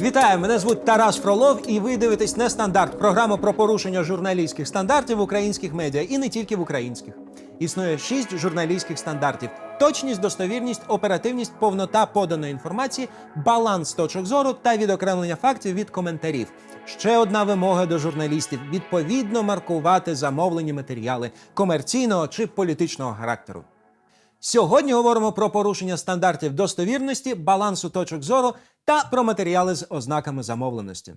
Вітаю, мене звуть Тарас Фролов, і ви дивитесь нестандарт програму про порушення журналістських стандартів в українських медіа і не тільки в українських. Існує шість журналістських стандартів: точність, достовірність, оперативність, повнота поданої інформації, баланс точок зору та відокремлення фактів від коментарів. Ще одна вимога до журналістів: відповідно маркувати замовлені матеріали комерційного чи політичного характеру. Сьогодні говоримо про порушення стандартів достовірності, балансу точок зору та про матеріали з ознаками замовленості.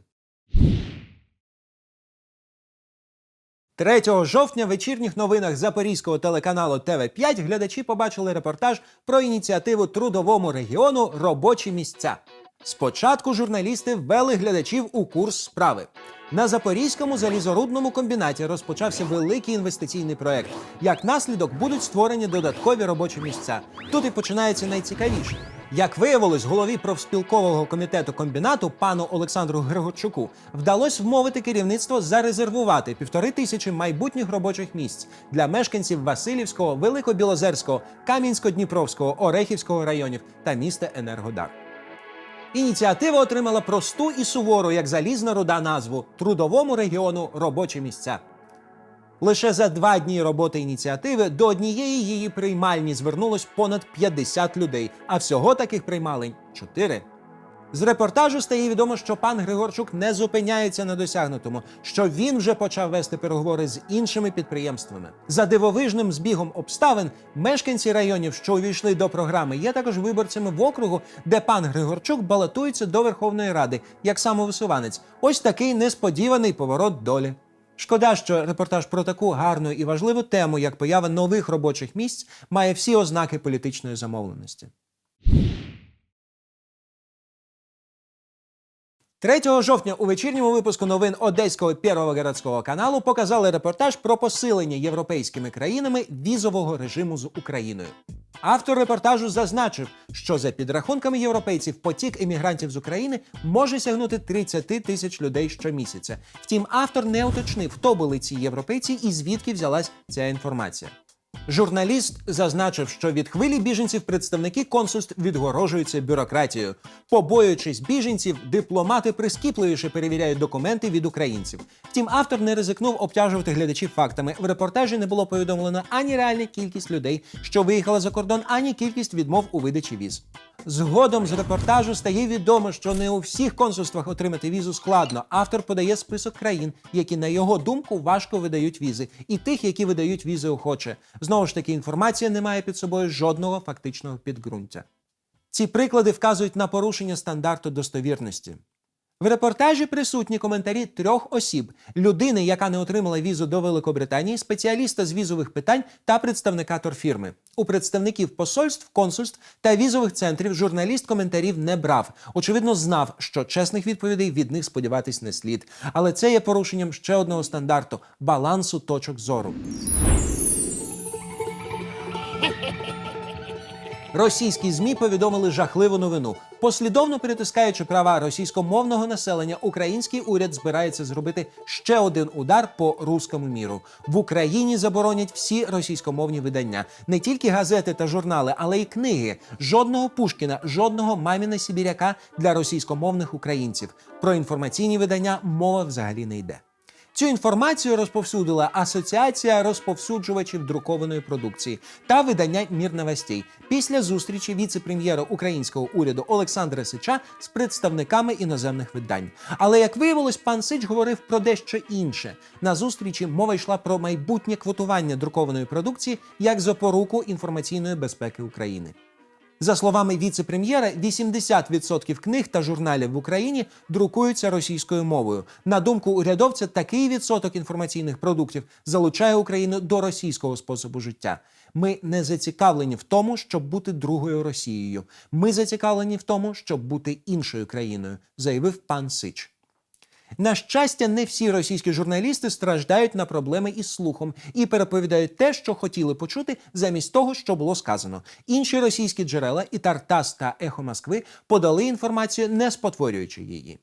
3 жовтня в вечірніх новинах запорізького телеканалу ТВ5 глядачі побачили репортаж про ініціативу трудовому регіону Робочі місця. Спочатку журналісти ввели глядачів у курс справи. На Запорізькому залізорудному комбінаті розпочався великий інвестиційний проект. Як наслідок будуть створені додаткові робочі місця. Тут і починається найцікавіше. Як виявилось, голові профспілкового комітету комбінату пану Олександру Григорчуку вдалося вмовити керівництво зарезервувати півтори тисячі майбутніх робочих місць для мешканців Васильівського, Великобілозерського, Кам'янсько-Дніпровського, Орехівського районів та міста Енергодар. Ініціатива отримала просту і сувору, як залізна руда назву трудовому регіону робочі місця. Лише за два дні роботи ініціативи до однієї її приймальні звернулось понад 50 людей, а всього таких приймалень 4. З репортажу стає відомо, що пан Григорчук не зупиняється на досягнутому, що він вже почав вести переговори з іншими підприємствами. За дивовижним збігом обставин мешканці районів, що увійшли до програми, є також виборцями в округу, де пан Григорчук балотується до Верховної Ради як самовисуванець. Ось такий несподіваний поворот долі. Шкода, що репортаж про таку гарну і важливу тему, як поява нових робочих місць, має всі ознаки політичної замовленості. 3 жовтня у вечірньому випуску новин Одеського Первого городського каналу показали репортаж про посилення європейськими країнами візового режиму з Україною. Автор репортажу зазначив, що за підрахунками європейців потік емігрантів з України може сягнути 30 тисяч людей щомісяця. Втім, автор не уточнив, хто були ці європейці і звідки взялась ця інформація. Журналіст зазначив, що від хвилі біженців представники консульств відгорожуються бюрократією. Побоюючись біженців, дипломати прискіпливіше перевіряють документи від українців. Втім, автор не ризикнув обтяжувати глядачів фактами. В репортажі не було повідомлено ані реальна кількість людей, що виїхали за кордон, ані кількість відмов у видачі віз. Згодом з репортажу стає відомо, що не у всіх консульствах отримати візу складно. Автор подає список країн, які на його думку важко видають візи, і тих, які видають візи охоче. Знову ж таки, інформація не має під собою жодного фактичного підґрунтя. Ці приклади вказують на порушення стандарту достовірності. В репортажі присутні коментарі трьох осіб: людини, яка не отримала візу до Великобританії, спеціаліста з візових питань та представника торфірми. У представників посольств, консульств та візових центрів журналіст коментарів не брав. Очевидно, знав, що чесних відповідей від них сподіватись не слід. Але це є порушенням ще одного стандарту балансу точок зору. Російські змі повідомили жахливу новину. Послідовно перетискаючи права російськомовного населення, український уряд збирається зробити ще один удар по руському міру. В Україні заборонять всі російськомовні видання, не тільки газети та журнали, але й книги. Жодного Пушкіна, жодного маміна Сібіряка для російськомовних українців. Про інформаційні видання мова взагалі не йде. Цю інформацію розповсюдила Асоціація розповсюджувачів друкованої продукції та видання Мір новостей після зустрічі віце-прем'єра українського уряду Олександра Сича з представниками іноземних видань. Але як виявилось, пан Сич говорив про дещо інше. На зустрічі мова йшла про майбутнє квотування друкованої продукції як запоруку інформаційної безпеки України. За словами віце-прем'єра, 80% книг та журналів в Україні друкуються російською мовою. На думку урядовця, такий відсоток інформаційних продуктів залучає Україну до російського способу життя. Ми не зацікавлені в тому, щоб бути другою Росією. Ми зацікавлені в тому, щоб бути іншою країною, заявив пан Сич. На щастя, не всі російські журналісти страждають на проблеми із слухом і переповідають те, що хотіли почути, замість того, що було сказано. Інші російські джерела і Тартас та Ехо Москви подали інформацію, не спотворюючи її.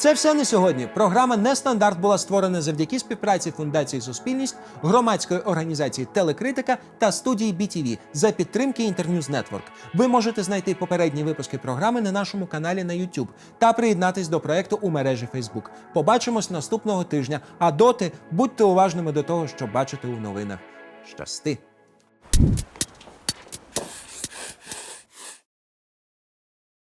Це все на сьогодні. Програма Нестандарт була створена завдяки співпраці Фундації Суспільність, громадської організації Телекритика та студії BTV за підтримки Інтерньюз Нетворк. Ви можете знайти попередні випуски програми на нашому каналі на YouTube та приєднатись до проекту у мережі Facebook. Побачимось наступного тижня. А доти будьте уважними до того, що бачите у новинах. Щасти!